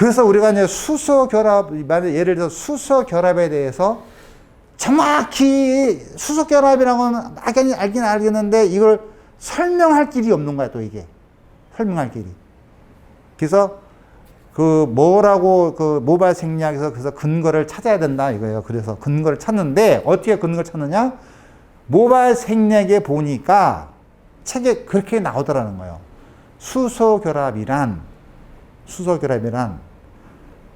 그래서 우리가 이제 수소 결합, 만약 예를 들어 수소 결합에 대해서 정확히 수소 결합이라고는 알긴, 알긴 알겠는데 이걸 설명할 길이 없는 거야, 또 이게. 설명할 길이. 그래서 그 뭐라고 그 모발 생리학에서 그래서 근거를 찾아야 된다 이거예요. 그래서 근거를 찾는데 어떻게 근거를 찾느냐? 모발 생리학에 보니까 책에 그렇게 나오더라는 거예요. 수소 결합이란 수소 결합이란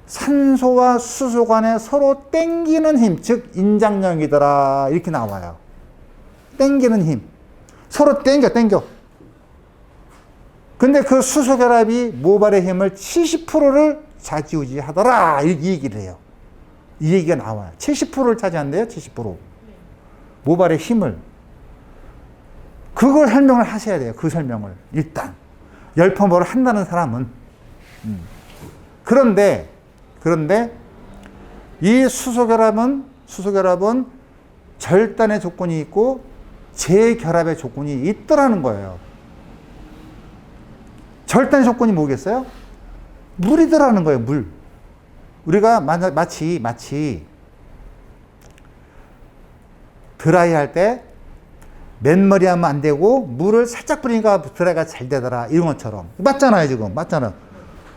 산소와 수소 간에 서로 땡기는 힘, 즉 인장력이더라 이렇게 나와요. 땡기는 힘. 서로 땡겨 땡겨. 근데 그 수소 결합이 모발의 힘을 70%를 좌지우지 하더라 이 얘기를 해요. 이 얘기가 나와요. 70%를 차지한대요. 70%. 모발의 힘을. 그걸 설명을 하셔야 돼요. 그 설명을 일단 열펌을 한다는 사람은. 음. 그런데 그런데 이 수소 결합은 수소 결합은 절단의 조건이 있고 재결합의 조건이 있더라는 거예요. 절단 조건이 뭐겠어요? 물이더라는 거예요, 물. 우리가 마- 마치, 마치 드라이 할때 맨머리 하면 안 되고 물을 살짝 뿌리니까 드라이가 잘 되더라. 이런 것처럼. 맞잖아요, 지금. 맞잖아요.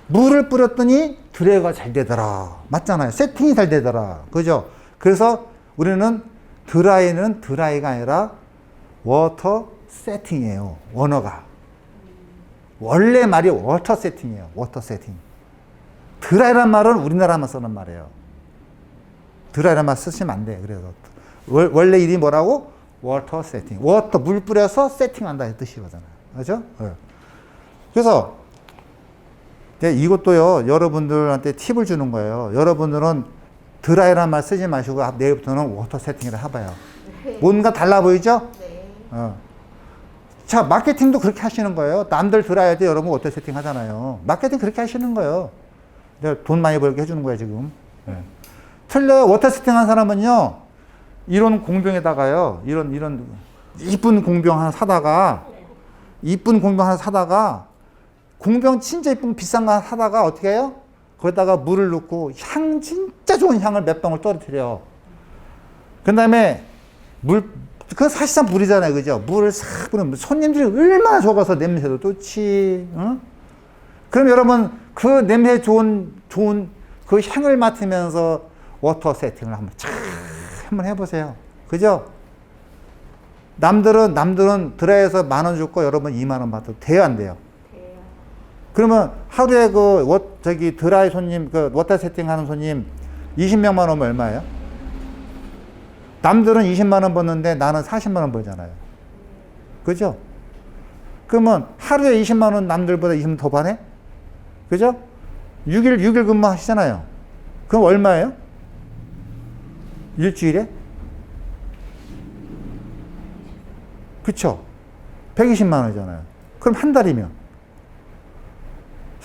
물을 뿌렸더니 드라이가 잘 되더라. 맞잖아요. 세팅이 잘 되더라. 그죠? 그래서 우리는 드라이는 드라이가 아니라 워터 세팅이에요. 원어가. 원래 말이 워터 세팅이에요. 워터 세팅. 드라이란 말은 우리나라만 쓰는 말이에요. 드라이란 말 쓰시면 안 돼. 그래서 월- 원래 이름이 뭐라고? 워터 세팅. 워터 물 뿌려서 세팅한다 이 뜻이거든요. 그렇죠? 예. 그래서 이제 이것도요. 여러분들한테 팁을 주는 거예요. 여러분들은 드라이란 말 쓰지 마시고 앞- 내일부터는 워터 세팅을 해봐요. 뭔가 달라 보이죠? 네. 어. 자, 마케팅도 그렇게 하시는 거예요. 남들 들어야 돼. 여러분 워터 세팅 하잖아요. 마케팅 그렇게 하시는 거예요. 돈 많이 벌게 해주는 거야, 지금. 예. 틀려요. 워터 세팅 한 사람은요, 이런 공병에다가요, 이런, 이런, 이쁜 공병 하나 사다가, 이쁜 공병 하나 사다가, 공병 진짜 이쁜 비싼 거 사다가 어떻게 해요? 거기다가 물을 넣고 향, 진짜 좋은 향을 몇 방울 떨어뜨려. 그 다음에 물, 그건 사실상 물이잖아요. 그죠? 물을 싹 뿌리면 손님들이 얼마나 좋아서 냄새도 좋지. 어? 그럼 여러분, 그 냄새 좋은, 좋은 그 향을 맡으면서 워터 세팅을 한번 쫙 한번 해보세요. 그죠? 남들은, 남들은 드라이에서 만 원 줬고 여러분 2만 원 받아도 돼요? 안 돼요? 그러면 하루에 그, 워, 저기 드라이 손님, 그 워터 세팅 하는 손님 20명만 오면 얼마예요? 남들은 20만 원 버는데 나는 40만 원 벌잖아요. 그죠? 그러면 하루에 20만 원 남들보다 20만 더 버네? 그죠? 6일, 6일 근무 하시잖아요. 그럼 얼마예요? 일주일에? 그쵸? 120만 원이잖아요. 그럼 한 달이면?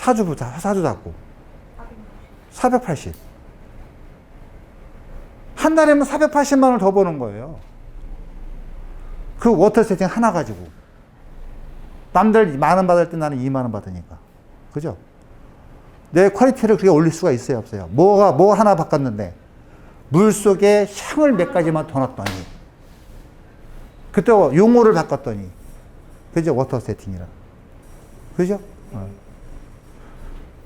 사주, 사주 잡고. 480. 한 달이면 480만 원을 더 버는 거예요. 그 워터 세팅 하나 가지고. 남들 만 원 받을 때 나는 2만 원 받으니까. 그죠? 내 퀄리티를 그렇게 올릴 수가 있어요, 없어요? 뭐가, 뭐 하나 바꿨는데, 물 속에 향을 몇 가지만 더 넣었더니, 그때 용어를 바꿨더니, 그죠? 워터 세팅이라. 그죠? 어.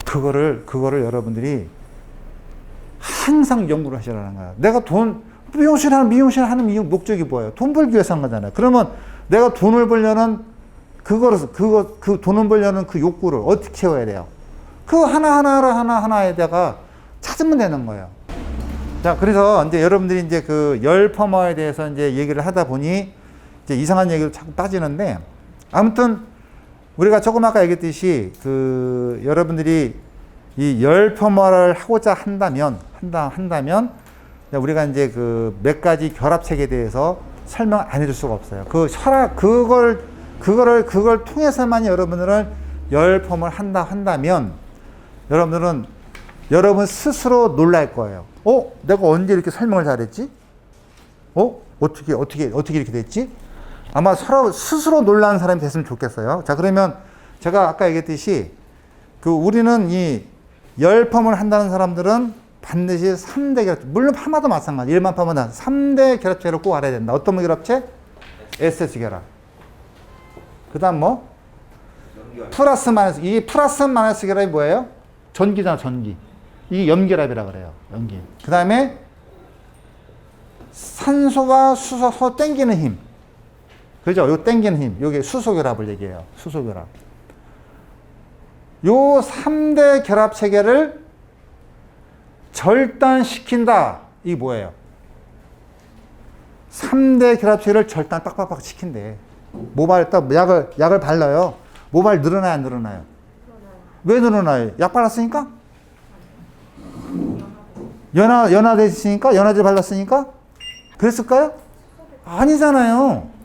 그거를, 그거를 여러분들이 항상 연구를 하시라는 거야. 내가 돈, 미용실 하는, 미용실 하는 이유, 목적이 뭐예요? 돈 벌기 위해서 한 거잖아요. 그러면 내가 돈을 벌려는, 그거를, 그거, 그 돈을 벌려는 그 욕구를 어떻게 채워야 돼요? 그 하나하나를 하나하나에다가 찾으면 되는 거예요. 자, 그래서 이제 여러분들이 이제 그열 펌어에 대해서 이제 얘기를 하다 보니 이제 이상한 얘기로 자꾸 빠지는데 아무튼 우리가 조금 아까 얘기했듯이 그 여러분들이 이열 펌어를 하고자 한다면 한다 한다면 우리가 이제 그 몇 가지 결합책에 대해서 설명 안 해줄 수가 없어요. 그 혈압 그걸 그거를 그걸 통해서만 여러분들은 열 펌을 한다 한다면 여러분들은 여러분 스스로 놀랄 거예요. 어? 내가 언제 이렇게 설명을 잘했지? 어? 어떻게 어떻게 어떻게 이렇게 됐지? 아마 서로 스스로 놀라는 사람이 됐으면 좋겠어요. 자 그러면 제가 아까 얘기했듯이 그 우리는 이 열펌을 한다는 사람들은 반드시 3대 결합체, 물론 파마도 마찬가지. 일반 파마다 3대 결합체를 꼭 알아야 된다. 어떤 결합체? SS 결합. 그 다음 뭐? 플러스 마이너스. 이 플러스 마이너스 결합이 뭐예요? 전기잖아, 전기. 이게 염결합이라 그래요. 염기. 그 다음에 산소와 수소 서 땡기는 힘. 그죠? 요 땡기는 힘. 요게 수소 결합을 얘기해요. 수소 결합. 요 3대 결합 체계를 절단시킨다. 이게 뭐예요? 3대 결합 체계를 절단 빡빡빡 시킨대. 모발 딱 약을 약을 발라요. 모발 늘어나요, 안 늘어나요? 왜 늘어나요? 약 발랐으니까? 연화 연화됐으니까? 연화제 발랐으니까? 그랬을까요? 아니잖아요.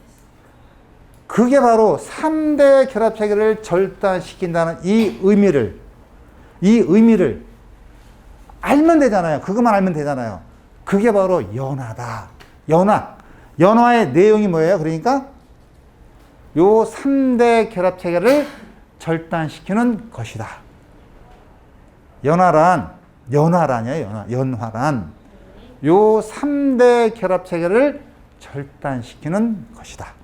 그게 바로 3대 결합 체계를 절단시킨다는 이 의미를 이 의미를 알면 되잖아요. 그것만 알면 되잖아요. 그게 바로 연화다. 연화. 연화의 내용이 뭐예요? 그러니까 요 3대 결합 체계를 절단시키는 것이다. 연화란 연화란이에요. 연화. 연화란 요 3대 결합 체계를 절단시키는 것이다.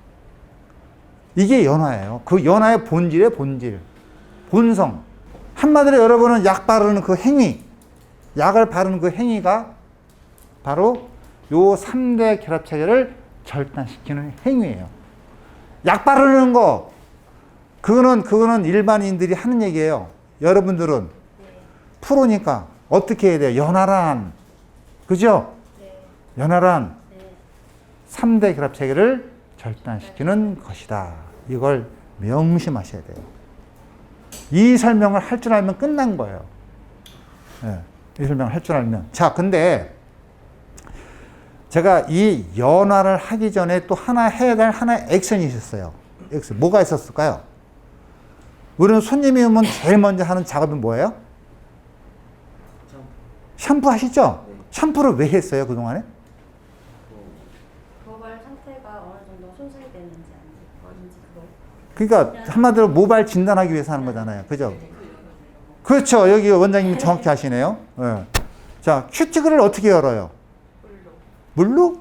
이게 연화예요. 그 연화의 본질의 본질. 본성. 한마디로 여러분은 약 바르는 그 행위, 약을 바르는 그 행위가 바로 요 3대 결합 체계를 절단시키는 행위예요. 약 바르는 거, 그거는, 그거는 일반인들이 하는 얘기예요. 여러분들은 프로니까 어떻게 해야 돼요? 연화란. 그죠? 연화란 3대 결합 체계를 절단시키는 것이다. 이걸 명심하셔야 돼요. 이 설명을 할 줄 알면 끝난 거예요. 예, 이 설명을 할 줄 알면. 자, 근데 제가 이 연화를 하기 전에 또 하나 해야 될 하나의 액션이 있었어요. 액션. 뭐가 있었을까요? 우리는 손님이 오면 제일 먼저 하는 작업이 뭐예요? 샴푸 하시죠? 샴푸를 왜 했어요, 그동안에? 모발 상태가 어느 정도 손상이 됐는지 아닌지 그걸 그러니까 한마디로 모발 진단하기 위해서 하는 거잖아요. 그죠? 그렇죠. 여기 원장님이 정확히 하시네요. 예. 자, 큐티클을 어떻게 열어요? 물로?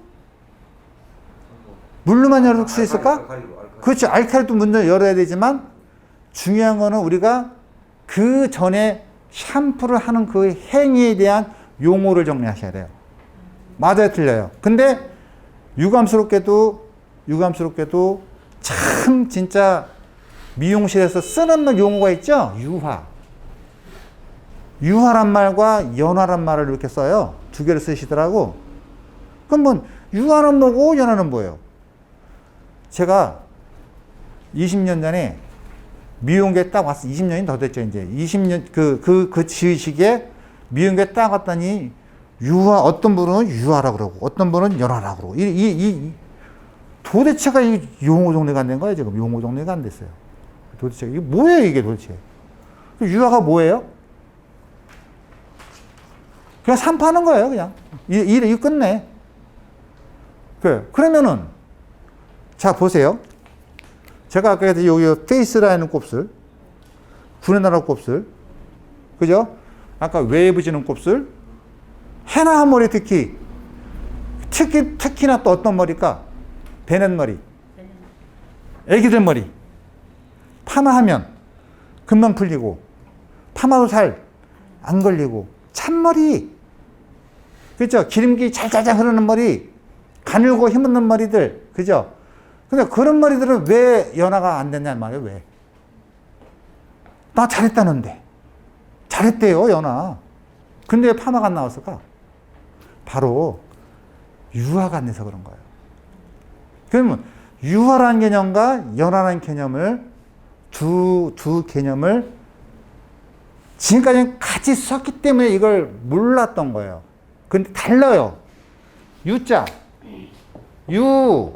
물로만 열을 수 있을까? 그렇죠. 알칼리도 먼저 열어야 되지만 중요한 거는 우리가 그 전에 샴푸를 하는 그 행위에 대한 용어를 정리하셔야 돼요. 맞아요, 틀려요. 근데 유감스럽게도 유감스럽게도 참 진짜 미용실에서 쓰는 말 용어가 있죠? 유화. 유화란 말과 연화란 말을 이렇게 써요. 두 개를 쓰시더라고. 그러면 유화는 뭐고 연화는 뭐예요? 제가 20년 전에 미용계 딱 왔어. 20년이 더 됐죠, 이제. 20년, 그, 그, 그 시기에 미용계 딱 왔더니 유화, 어떤 분은 유화라 그러고, 어떤 분은 연화라 그러고, 이, 이, 이, 도대체가 이 용어 정리가 안 된 거예요, 지금. 용어 정리가 안 됐어요. 도대체, 이게 뭐예요, 이게 도대체? 그 유화가 뭐예요? 그냥 산파는 거예요, 그냥. 이, 이, 이 끝내. 그, 그러면은, 자, 보세요. 제가 아까 했듯이 여기 페이스라는 곱슬, 구레나라 곱슬, 그죠? 아까 웨이브 지는 곱슬, 해나 한 머리 특히, 특히, 특히나 또 어떤 머리일까? 베넷 머리, 애기들 머리. 파마하면 금방 풀리고, 파마도 잘안 걸리고, 찬머리, 그죠? 기름기 잘잘잘 흐르는 머리, 가늘고 힘없는 머리들, 그죠? 근데 그런 머리들은 왜 연화가 안 됐냐는 말이에요, 왜? 나 잘했다는데. 잘했대요, 연화. 근데 왜 파마가 안 나왔을까? 바로 유화가 안 돼서 그런 거예요. 그러면 유화라는 개념과 연화라는 개념을 두, 두 개념을 지금까지는 같이 썼기 때문에 이걸 몰랐던 거예요. 근데 달라요. 유자. 유.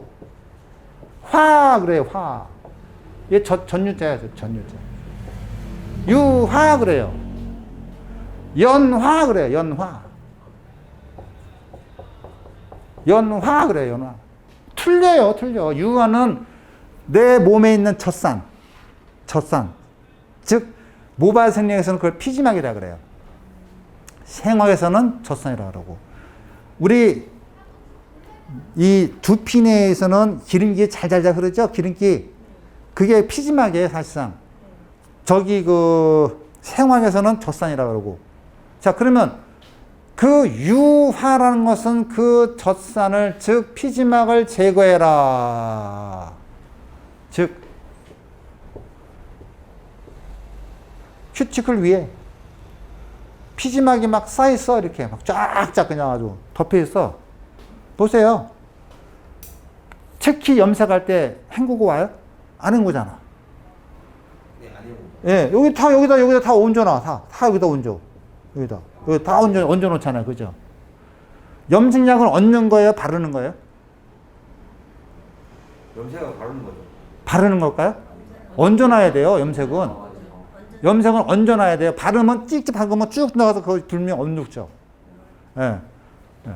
화 그래요, 화. 얘 전, 전유자야, 전유자. 유화 그래요. 연화 그래요, 연화. 연화 그래요, 연화. 틀려요, 틀려. 유화는 내 몸에 있는 젖산, 젖산. 즉, 모발 생리학에서는 그걸 피지막이라 그래요. 생화에서는 젖산이라고 그러고 우리 이 두피 내에서는 기름기 잘잘잘 흐르죠? 기름기 그게 피지막이에요 사실상 저기 그 생화에서는 젖산이라고 그러고 자 그러면 그 유화라는 것은 그 젖산을 즉 피지막을 제거해라. 즉 큐티클 위에 피지막이 막 쌓여있어 이렇게. 막 쫙쫙 그냥 아주 덮여있어. 보세요. 특히 염색할 때 헹구고 와요? 안 헹구잖아. 네, 안 해본 예, 여기 다 여기다 여기다 다 얹어놔 다, 다 여기다 얹어 여기다. 여기 다 얹어 얹어 놓잖아요 그죠? 염색약을 얹는 거예요 바르는 거예요? 염색을 바르는 거죠. 바르는 걸까요? 얹어 놔야 돼요 염색은 아, 염색은 얹어 놔야 돼요. 바르면 찍찍 바르면 쭉 나가서 거기 불면 안 죽죠. 예. 예.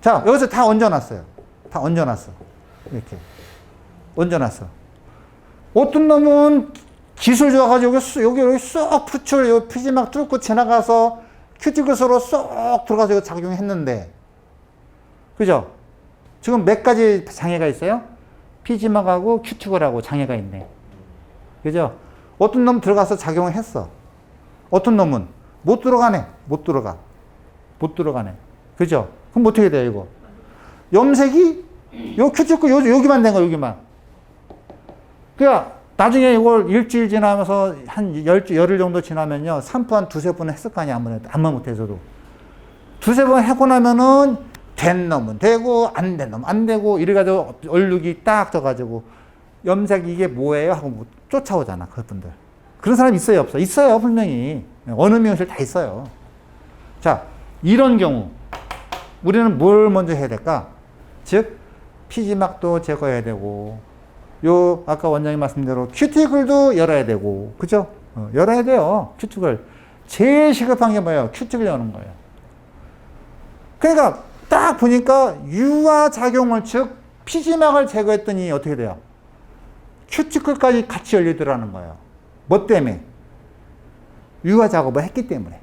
자, 여기서 다 얹어 놨어요. 다 얹어 놨어. 이렇게. 얹어 놨어. 어떤 놈은 기술 좋아가지고 여기, 여기 쏙 푸출, 여기 피지막 뚫고 지나가서 큐티클스로 쏙 들어가서 작용했는데. 그죠? 지금 몇 가지 장애가 있어요? 피지막하고 큐티클하고 장애가 있네. 그죠? 어떤 놈 들어가서 작용을 했어. 어떤 놈은 못 들어가네. 못 들어가. 못 들어가네. 그죠? 그럼 어떻게 돼요, 이거? 염색이 요 큐티클 요, 여기만 된 거야, 여기만. 그니까 나중에 이걸 일주일 지나면서 한 열, 열흘 정도 지나면요. 산부 한 두세 번 했을 거 아니야, 아무래도. 안만 못해서도. 두세 번 하고 나면은 된 놈은 되고 안 된 놈은 안 되고 이래가지고 얼룩이 딱 져가지고 염색 이게 뭐예요? 하고 뭐 쫓아오잖아, 그분들. 그런 사람 있어요, 없어? 있어요, 분명히. 어느 미용실 다 있어요. 자, 이런 경우 우리는 뭘 먼저 해야 될까? 즉, 피지막도 제거해야 되고, 요 아까 원장님 말씀대로 큐티클도 열어야 되고, 그죠? 어, 열어야 돼요, 큐티클. 제일 시급한 게 뭐예요? 큐티클 여는 거예요. 그러니까 딱 보니까 유화 작용을 즉 피지막을 제거했더니 어떻게 돼요? 큐티클까지 같이 열리더라는 거예요. 뭐 때문에? 유화 작업을 했기 때문에.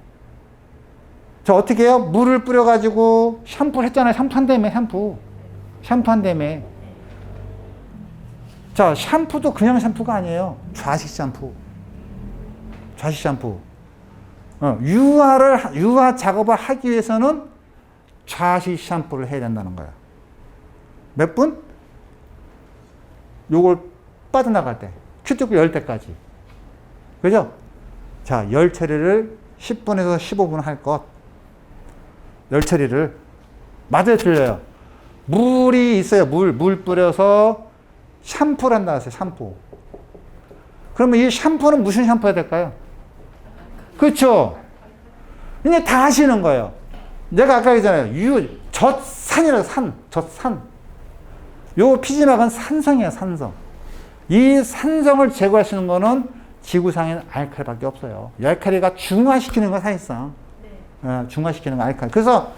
자, 어떻게 해요? 물을 뿌려가지고 샴푸를 했잖아요. 샴푸 한 다음에 샴푸. 샴푸 한 다음에. 자, 샴푸도 그냥 샴푸가 아니에요. 좌식 샴푸. 좌식 샴푸. 어, 유화를, 하- 유화 작업을 하기 위해서는 좌식 샴푸를 해야 된다는 거야. 몇 분? 요걸 빠져나갈 때. 큐티클 열 때까지. 그죠? 자, 열 처리를 10분에서 15분 할 것. 열 처리를. 맞아요, 틀려요. 물이 있어요. 물, 물 뿌려서 샴푸를 한다 하세요, 샴푸. 그러면 이 샴푸는 무슨 샴푸해야 될까요? 그렇죠? 이게 다 하시는 거예요. 내가 아까 얘기했잖아요. 유, 젖산이라고 산, 젖산. 요 피지막은 산성이에요, 산성. 이 산성을 제거하시는 거는 지구상에는 알칼리밖에 없어요. 이 알칼리가 중화시키는 거 사실상. 어, 중화시키는 거 알칼리. 그래서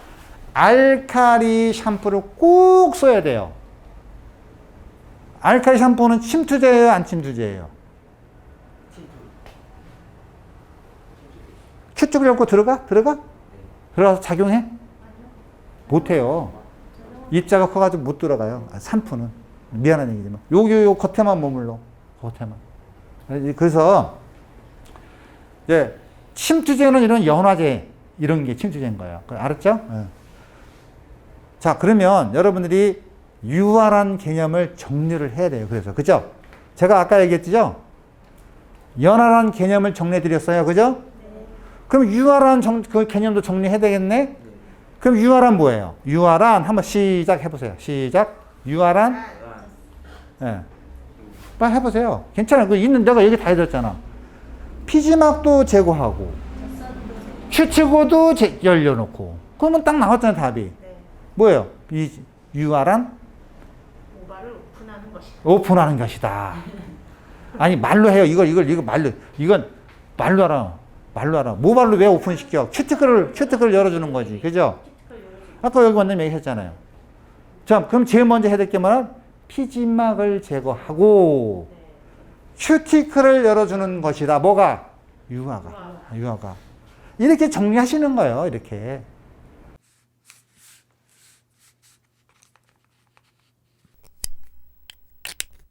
알칼리 샴푸를 꼭 써야 돼요. 알칼리 샴푸는 침투제예요, 안 침투제예요? 큐쪽을 열고 들어가? 들어가? 들어가서 작용해? 못해요. 입자가 커가지고 못 들어가요. 아, 산푸는. 미안한 얘기지만. 요, 요, 요 겉에만 머물러. 겉에만. 그래서, 이제, 침투제는 이런 연화제, 이런 게 침투제인 거예요. 그 알았죠? 예. 자, 그러면 여러분들이 유활한 개념을 정리를 해야 돼요. 그래서. 그죠? 제가 아까 얘기했죠? 연활한 개념을 정리해 드렸어요. 그죠? 그럼 정, 그 개념도 정리해야 되겠네? 그럼 유활한 뭐예요? 유활한 한번 시작 해 보세요. 시작. 유활한 예. 빨리 해 보세요. 괜찮아요. 그 있는 내가 얘기 다 해줬잖아. 피지막도 제거하고 제- 열려놓고 그러면 딱 나왔잖아요 답이. 네. 뭐예요? 이 오픈하는 것이. 오픈하는 것이다. 아니 말로 해요. 이걸 이걸 이거 말로 이건 말로 하라. 말로 하라. 모발로 왜 오픈시켜? 큐티클을 큐티클을 열어주는 거지. 그죠? 아까 여기 원장님 얘기했잖아요. 자, 그럼 제일 먼저 해야 될 게 뭐냐? 피지막을 제거하고 큐티클을 열어주는 것이다. 뭐가? 유화가. 유화가. 이렇게 정리하시는 거예요. 이렇게.